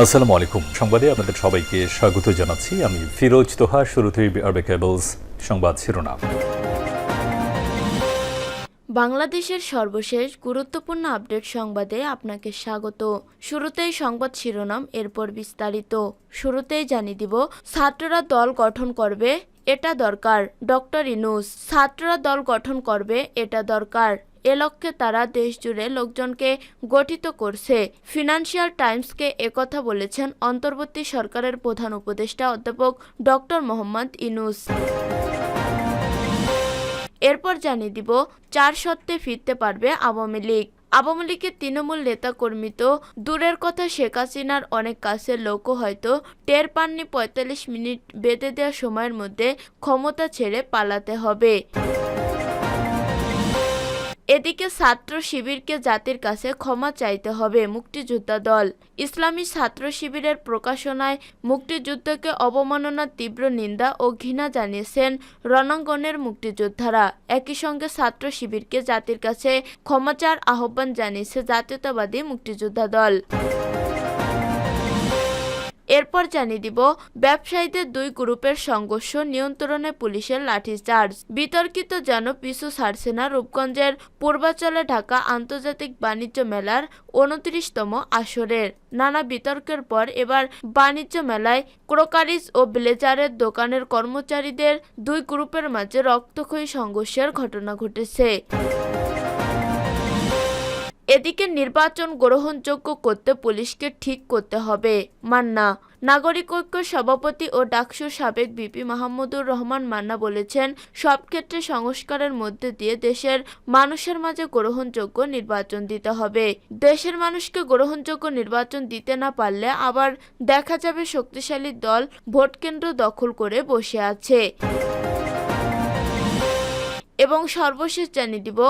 আসসালামু আলাইকুম। সংবাদে আপনাদের সবাইকে স্বাগত জানাচ্ছি। আমি ফিরোজ তোহা, শুরুতেই আরবে কেবলস সংবাদ শিরোনাম। বাংলাদেশের সর্বশেষ গুরুত্বপূর্ণ আপডেট সংবাদে আপনাকে স্বাগত। শুরুতেই সংবাদ শিরোনাম, এরপর বিস্তারিত। শুরুতেই জানিয়ে দিব, ছাত্ররা দল গঠন করবে, এটা দরকার। ডক্টর ইনুস, ছাত্ররা দল গঠন করবে, এটা দরকার। এ লক্ষ্যে তারা দেশজুড়ে লোকজনকে গঠিত করছে। ফিনান্সিয়াল টাইমসকে একথা বলেছেন অন্তর্বর্তী সরকারের প্রধান উপদেষ্টা অধ্যাপক ডক্টর মোহাম্মদ ইনুস এরপর জানিয়ে দিব, চার সত্ত্বে ফিরতে পারবে আওয়ামী লীগ। আওয়ামী লীগের তৃণমূল নেতাকর্মী তো, দূরের কথা শেখ হাসিনার অনেক কাছের লোকও হয়তো টের পাননি পঁয়তাল্লিশ মিনিট বেঁধে দেওয়া সময়ের মধ্যে ক্ষমতা ছেড়ে পালাতে হবে। এদিকে ছাত্র শিবিরকে জাতির কাছে ক্ষমা চাইতে হবে মুক্তিযোদ্ধা দল। ইসলামী ছাত্র শিবিরের প্রকাশনায় মুক্তিযুদ্ধকে অবমাননার তীব্র নিন্দা ও ঘৃণা জানিয়েছেন রণাঙ্গনের মুক্তিযোদ্ধারা। একই সঙ্গে ছাত্র শিবিরকে জাতির কাছে ক্ষমাচার আহ্বান জানিয়েছে জাতীয়তাবাদী মুক্তিযোদ্ধা দল। এরপর জানিয়ে দিব, ব্যবসায়ীদের দুই গ্রুপের সংঘর্ষ নিয়ন্ত্রণে পুলিশের লাঠিচার্জ। বিতর্কিত যেন পিছু ছাড়ছে না রূপগঞ্জের পূর্বাচলে ঢাকা আন্তর্জাতিক বাণিজ্য মেলার উনত্রিশতম আসরের। নানা বিতর্কের পর এবার বাণিজ্য মেলায় ক্রোকারিজ ও ব্লেজারের দোকানের কর্মচারীদের দুই গ্রুপের মাঝে রক্তক্ষয়ী সংঘর্ষের ঘটনা ঘটেছে। এদিকে নির্বাচন গ্রহণযোগ্য করতে পুলিশকে ঠিক করতে হবে। মান্না, নাগরিক ঐক্য সভাপতি ও ডাকসুর সাবেক বিপি মাহমুদুর রহমান মান্না বলেছেন, সব ক্ষেত্রে সংস্কারের মধ্যে দিয়ে দেশের মানুষের মাঝে গ্রহণযোগ্য নির্বাচন দিতে হবে। দেশের মানুষকে গ্রহণযোগ্য নির্বাচন দিতে না পারলে আবার দেখা যাবে শক্তিশালী দল ভোটকেন্দ্র দখল করে বসে আছে। এবং সর্বশেষ জানিয়ে দিব,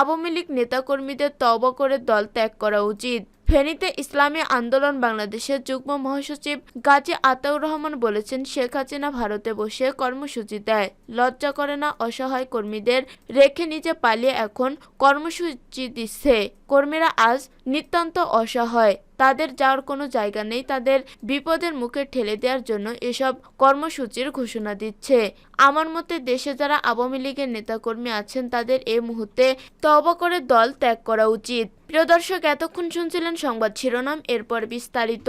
আওয়ামী লীগ নেতাকর্মীদের তওবা করে দল ত্যাগ করা উচিত। ফেনীতে ইসলামী আন্দোলন বাংলাদেশের যুগ্ম মহাসচিব গাজী আতাউর রহমান বলেছেন, শেখ হাসিনা ভারতে বসে কর্মসূচি দেয়। লজ্জা করে না অসহায় কর্মীদের রেখে নিজে পালিয়ে এখন কর্মসূচি দিচ্ছে। কর্মীরা আজ নিতান্ত অসহায়। তাদের যাওয়ার কোনো জায়গা নেই। তাদের বিপদের মুখে ঠেলে দেওয়ার জন্য এসব কর্মসূচির ঘোষণা দিচ্ছে। আমার মতে দেশে যারা আওয়ামী লীগের নেতাকর্মী আছেন, তাদের এ মুহূর্তে তবা করে দল ত্যাগ করা উচিত। প্রিয় দর্শক, এতক্ষণ শুনছিলেন সংবাদ শিরোনাম, এরপর বিস্তারিত।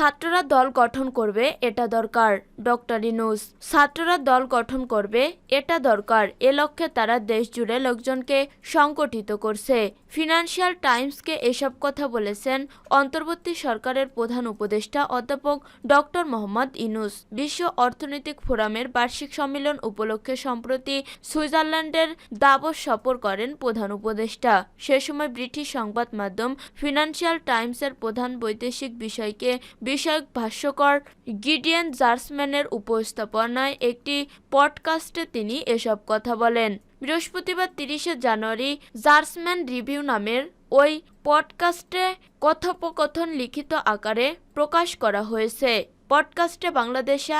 ছাত্ররা দল গঠন করবে, এটা দরকার, ডক্টর ইনুস। ছাত্ররা দল গঠন করবে, এটা দরকার। এ লক্ষ্যে তারা দেশ জুড়ে লোকজনকে সংগঠিত করছে। ফিনান্সিয়াল টাইমসকে এসব কথা বলেছেন অন্তর্বর্তী সরকারের প্রধান উপদেষ্টা অধ্যাপক ডক্টর মোহাম্মদ ইনুস বিশ্ব অর্থনৈতিক ফোরামের বার্ষিক সম্মেলন উপলক্ষে সম্প্রতি সুইজারল্যান্ডের দাবস সফর করেন প্রধান উপদেষ্টা। সে সময় ব্রিটিশ সংবাদ মাধ্যম ফিনান্সিয়াল টাইমসের প্রধান বৈদেশিক বিষয়কে বিষয়ক ভাষ্যকর গিডিয়ান জার্সম্যানের উপস্থাপনায় একটি পডকাস্টে তিনি এসব কথা বলেন। বৃহস্পতিবার তিরিশে জানুয়ারি জার্সম্যান রিভিউ নামের ওই পডকাস্টে কথোপকথন লিখিত আকারে প্রকাশ করা হয়েছে। পডকাস্টে বাংলাদেশে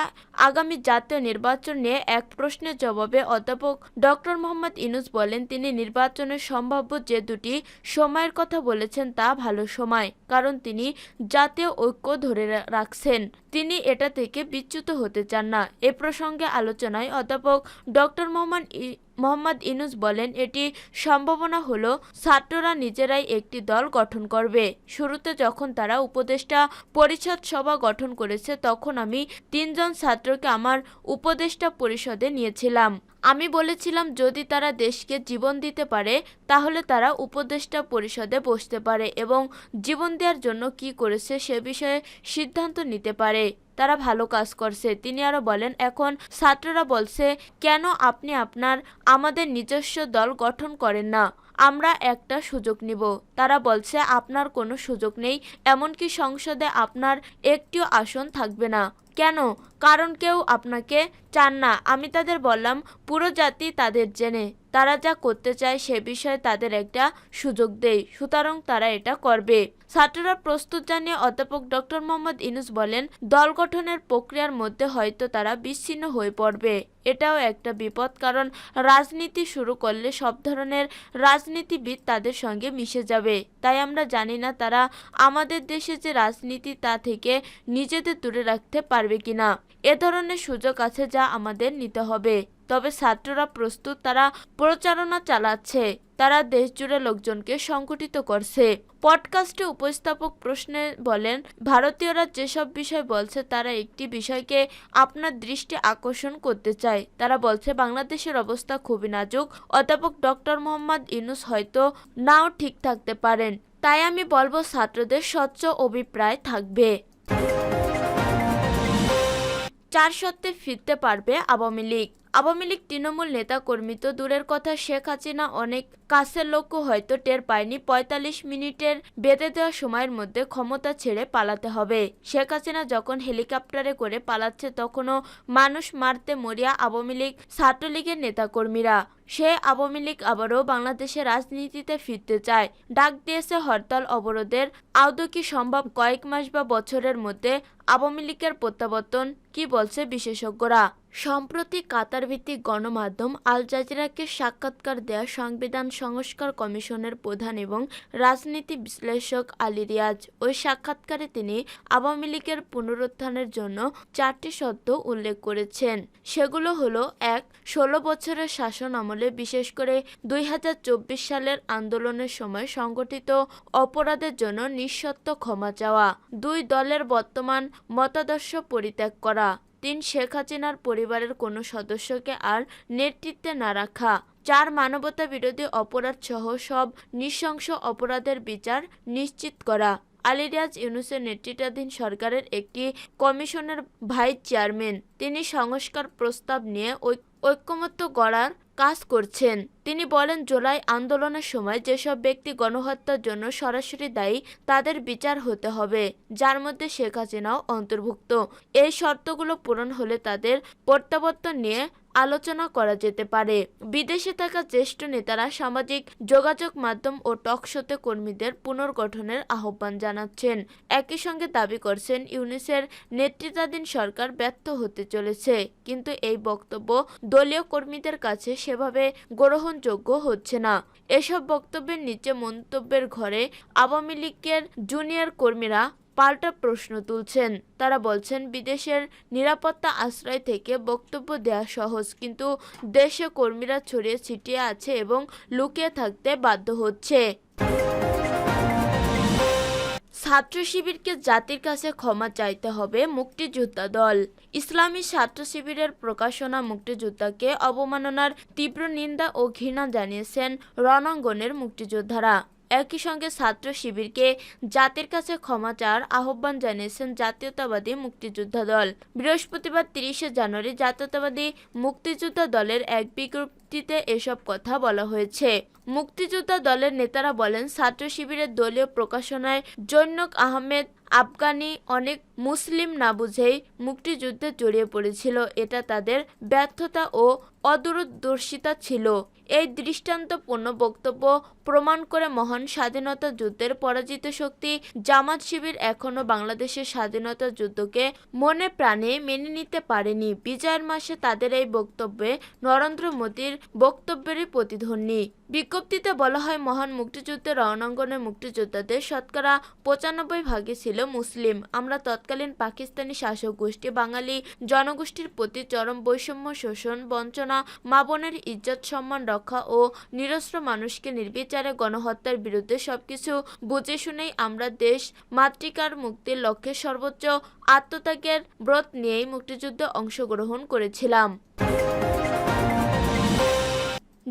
আগামী জাতীয় নির্বাচন নিয়ে এক প্রশ্নের জবাবে অধ্যাপক ডক্টর মোহাম্মদ ইনুস বলেন, তিনি নির্বাচনের সম্ভাব্য যে দুটি সময়ের কথা বলেছেন তা ভালো সময়, কারণ তিনি জাতীয় ঐক্য ধরে রাখছেন। তিনি এটা থেকে বিচ্যুত হতে চান না। এ প্রসঙ্গে আলোচনায় অধ্যাপক ডক্টর মোহাম্মদ মোহাম্মদ ইনুস বলেন, এটি সম্ভাবনা হলো ছাত্ররা নিজেরাই একটি দল গঠন করবে। শুরুতে যখন তারা উপদেষ্টা পরিষদ সভা গঠন করেছে, তখন আমি তিনজন ছাত্রকে আমার উপদেষ্টা পরিষদে নিয়েছিলাম। আমি বলেছিলাম, যদি তারা দেশকে জীবন দিতে পারে, তাহলে তারা উপদেষ্টা পরিষদে বসতে পারে এবং জীবন দেওয়ার জন্য কি করেছে সে বিষয়ে সিদ্ধান্ত নিতে পারে। তারা ভালো কাজ করছে। তিনি আরও বলেন, এখন ছাত্ররা বলছে, কেন আপনি আপনার, আমাদের নিজস্ব দল গঠন করেন না? আমরা একটা সুযোগ নিব। তারা বলছে, আপনার কোনো সুযোগ নেই, এমনকি সংসদে আপনার একটিও আসন থাকবে না। কেন? কারণ কেউ আপনাকে চান না। আমি তাদের বললাম পুরো জাতি তাদের জেনে। তারা যা করতে চায় সে বিষয়ে তাদের একটা সুযোগ দেয় সুতরাং তারা এটা করবে। ছাত্ররা প্রস্তুত জানিয়ে অধ্যাপক ডক্টর মোহাম্মদ ইনুস বলেন, দল গঠনের প্রক্রিয়ার মধ্যে হয়তো তারা বিচ্ছিন্ন হয়ে পড়বে। এটাও একটা বিপদ, কারণ রাজনীতি শুরু করলে সব ধরনের রাজনীতিবিদ তাদের সঙ্গে মিশে যাবে। তাই আমরা জানি না তারা আমাদের দেশে যে রাজনীতি তা থেকে নিজেদের দূরে রাখতে পারবে কিনা। এ ধরনের সুযোগ আছে যা আমাদের নিতে হবে। তবে ছাত্ররা প্রস্তুত, তারা প্রচারণা চালাচ্ছে। তারা দেশ জুড়ে লোকজনকে সংগঠিত করছে। পডকাস্টে উপস্থাপক প্রশ্নে বলেন, ভারতীয়রা যেসব বিষয় বলছে, তারা একটি বিষয়কে আপনার দৃষ্টি আকর্ষণ করতে চায়। তারা বলছে, বাংলাদেশের অবস্থা খুবই নাজুক। অধ্যাপক ডক্টর মোহাম্মদ ইউনুস হয়তো নাও ঠিক থাকতে পারেন। তাই আমি বলব, ছাত্রদের স্বচ্ছ অভিপ্রায় থাকবে। চার সত্ত্বে ফিরতে পারবে আওয়ামী লীগ। আওয়ামী লীগ তৃণমূল নেতা কর্মী তো দূরের কথা, শেখ হাসিনা অনেক কাছের লোকও হয়তো টের পায়নি। পঁয়তাল্লিশ মিনিটের বেঁধে দেওয়া সময়ের মধ্যে ক্ষমতা ছেড়ে পালাতে হবে। শেখ হাসিনা যখন হেলিকপ্টারে করে পালাচ্ছে, তখনও মানুষ মারতে মরিয়া আওয়ামী লীগ ছাত্রলীগের নেতাকর্মীরা। সে আওয়ামী লীগ আবারও বাংলাদেশের রাজনীতিতে ফিরতে চায়। ডাক দিয়েছে হরতাল অবরোধের। আদৌ কি সম্ভব? কয়েক মাস বা বছরের মধ্যে আওয়ামী লীগের প্রত্যাবর্তন? কি বলছে বিশেষজ্ঞরা? সম্প্রতি কাতার ভিত্তিক গণমাধ্যম আল জাজিরাকে সাক্ষাৎকার দেয়া সংবিধান সংস্কার কমিশনের প্রধান এবং রাজনীতি বিশ্লেষক আলী রিয়াজ। ওই সাক্ষাৎকারে তিনি আওয়ামী লীগের পুনরুত্থানের জন্য চারটি শর্ত উল্লেখ করেছেন। সেগুলো হলো, এক, ষোলো বছরের শাসন আমলে বিশেষ করে দুই হাজার চব্বিশ সালের আন্দোলনের সময় সংগঠিত অপরাধের জন্য নিঃশর্ত ক্ষমা চাওয়া। দুই, দলের বর্তমান মতাদর্শ পরিত্যাগ করা। তিন শেখ হাসিনার পরিবারের কোনো সদস্যকে আর নেতৃত্বে না রাখা। চার মানবতা বিরোধী অপরাধ সহ সব নৃশংস অপরাধের বিচার নিশ্চিত করা। আলিরাজ ইউনুসের নেতৃত্বাধীন সরকারের একটি কমিশনের ভাইস চেয়ারম্যান। তিনি সংস্কার প্রস্তাব নিয়ে ঐক্যমত্য গড়ার কাজ করছেন। তিনি বলেন, জুলাই আন্দোলনের সময় যেসব ব্যক্তি গণহত্যার জন্য সরাসরি দায়ী, তাদের বিচার হতে হবে, যার মধ্যে শেখ হাসিনাও অন্তর্ভুক্ত। এই শর্তগুলো পূরণ হলে তাদের প্রত্যাবর্তন নিয়ে আলোচনা করা যেতে পারে। বিদেশে থাকা জ্যেষ্ঠ নেতারা সামাজিক যোগাযোগ মাধ্যম ও টকশোতে কর্মীদের পুনর্গঠনের আহ্বান জানাচ্ছেন। একই সঙ্গে দাবি করছেন ইউনিসের নেতৃত্বাধীন সরকার ব্যর্থ হতে চলেছে। কিন্তু এই বক্তব্য দলীয় কর্মীদের কাছে সেভাবে গ্রহণযোগ্য হচ্ছে না। এসব বক্তব্যের নিচে মন্তব্যের ঘরে আওয়ামী লীগের জুনিয়র কর্মীরা পাল্টা প্রশ্ন তুলছেন। তারা বলছেন, বিদেশের নিরাপত্তা আশ্রয় থেকে বক্তব্য দেওয়া সহজ, কিন্তু দেশে কর্মীরা ছড়িয়ে ছিটিয়ে আছে এবং লুকিয়ে থাকতে বাধ্য হচ্ছে। ছাত্র শিবিরকে জাতির কাছে ক্ষমা চাইতে হবে মুক্তিযোদ্ধা দল। ইসলামী ছাত্র শিবিরের প্রকাশনা মুক্তিযোদ্ধাকে অবমাননার তীব্র নিন্দা ও ঘৃণা জানিয়েছেন রণাঙ্গনের মুক্তিযোদ্ধারা। একই সঙ্গে ছাত্র শিবিরকে জাতির কাছে ক্ষমা চাওয়ার আহ্বান জানিয়েছেন জাতীয়তাবাদী মুক্তিযোদ্ধা দল। বৃহস্পতিবার তিরিশে জানুয়ারি জাতীয়তাবাদী মুক্তিযোদ্ধা দলের এক বিজ্ঞপ্তিতে এসব কথা বলা হয়েছে। মুক্তিযোদ্ধা দলের নেতারা বলেন, ছাত্র শিবিরের দলীয় প্রকাশনায় জৈনক আহমেদ আফগানি অনেক মুসলিম না বুঝেই মুক্তিযুদ্ধে জড়িয়ে পড়েছিল। এটা তাদের ব্যর্থতা ও অদূরদর্শিতা ছিল। এই দৃষ্টান্তপূর্ণ বক্তব্য প্রমাণ করে মহান স্বাধীনতা যুদ্ধের পরাজিত শক্তি জামাত শিবির এখনও বাংলাদেশের স্বাধীনতা যুদ্ধকে মনে প্রাণে মেনে নিতে পারেনি। বিজয়ের মাসে তাদের এই বক্তব্যে নরেন্দ্র মোদীর বক্তব্যেরই প্রতিধ্বনি। বিজ্ঞপ্তিতে বলা হয়, মহান মুক্তিযুদ্ধের রণাঙ্গনের মুক্তিযোদ্ধাদের শতকরা পঁচানব্বই ভাগে ছিল মুসলিম। আমরা তৎকালীন পাকিস্তানি শাসক গোষ্ঠী বাঙালি জনগোষ্ঠীর প্রতি চরম বৈষম্য শোষণ, বঞ্চনা, মা বোনের ইজ্জত, সম্মান রক্ষা ও নিরস্ত্র মানুষকে নির্বিচারে গণহত্যার বিরুদ্ধে সবকিছু বুঝে শুনেই আমরা দেশ মাতৃকার মুক্তির লক্ষ্যে সর্বোচ্চ আত্মত্যাগের ব্রত নিয়েই মুক্তিযুদ্ধে অংশগ্রহণ করেছিলাম।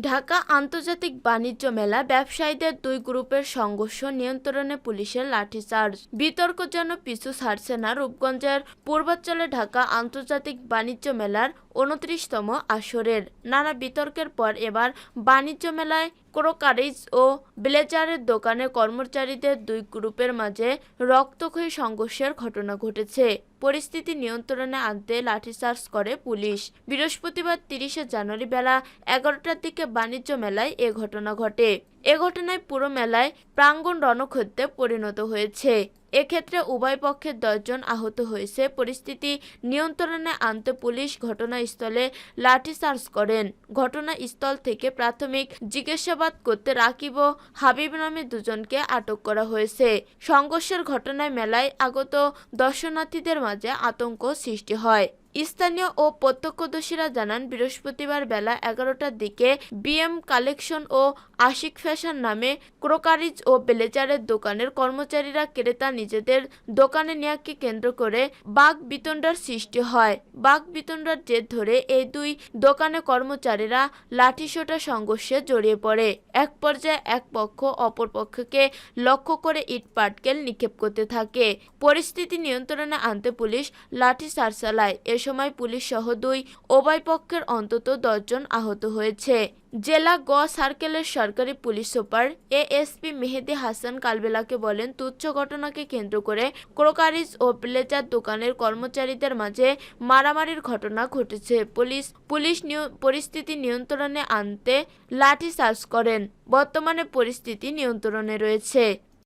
ঢাকা আন্তর্জাতিক বাণিজ্য মেলা ব্যবসায়ীদের দুই গ্রুপের সংঘর্ষ নিয়ন্ত্রণে পুলিশের লাঠিচার্জ। বিতর্ক যেন পিছু ছাড়ছে না রূপগঞ্জের পূর্বাঞ্চলে ঢাকা আন্তর্জাতিক বাণিজ্য মেলার উনত্রিশতম আসরের। নানা বিতর্কের পর এবার বাণিজ্য মেলায় ক্রোকারিজ ও ব্লেজারের দোকানে কর্মচারীদের দুই গ্রুপের মাঝে রক্তক্ষয়ী সংঘর্ষের ঘটনা ঘটেছে। পরিস্থিতি নিয়ন্ত্রণে আনতে লাঠিচার্জ করে পুলিশ। বৃহস্পতিবার তিরিশে জানুয়ারি বেলা এগারোটার দিকে বাণিজ্য মেলায় এ ঘটনা ঘটে। এ ঘটনায় পুরো মেলায় প্রাঙ্গণ রণক্ষেত্রে পরিণত হয়েছে। এক্ষেত্রে উভয় পক্ষের দশজন আহত হয়েছে। পরিস্থিতি নিয়ন্ত্রণে আনতে পুলিশ ঘটনাস্থলে লাঠি লাঠিচার্জ করেন। ঘটনাস্থল থেকে প্রাথমিক জিজ্ঞাসাবাদ করতে রাকিব ও হাবিব নামে দুজনকে আটক করা হয়েছে। সংঘর্ষের ঘটনায় মেলায় আগত দর্শনার্থীদের মাঝে আতঙ্ক সৃষ্টি হয়। স্থানীয় ও প্রত্যক্ষদর্শীরা জানান, বৃহস্পতিবার বেলা এগারোটার দিকে বিএম কালেকশন ও আশিক ফ্যাশন নামে ক্রোকারিজ ও ব্লেজারের দোকানের কর্মচারীরা, ক্রেতা নিজেদের দোকানে নেয়াকে কেন্দ্র করে বাঘ বিতণ্ডার সৃষ্টি হয়। বাঘ বিতণ্ডার জের ধরে এই দুই দোকানে কর্মচারীরা লাঠিসোঁটা সংঘর্ষে জড়িয়ে পড়ে। এক পর্যায়ে এক পক্ষ অপর পক্ষকে লক্ষ্য করে ইট পাটকেল নিক্ষেপ করতে থাকে। পরিস্থিতি নিয়ন্ত্রণে আনতে পুলিশ লাঠি চালায় এ সময় পুলিশ সহ দুই উভয় পক্ষের অন্তত দশজন আহত হয়েছে। জেলা গ সার্কেলের সরকারি police super ASP Mehedi Hasan কালবেলাকে বলেন, তুচ্ছ ঘটনাকে কেন্দ্র করে ক্রোকারিজ ও প্লেজার দোকানের কর্মচারীদের মাঝে মারামারির ঘটনা ঘটেছে। পুলিশ পুলিশ পরিস্থিতি নিয়ন্ত্রণে আনতে লাঠি চার্জ করেন। বর্তমানে পরিস্থিতি নিয়ন্ত্রণে রয়েছে।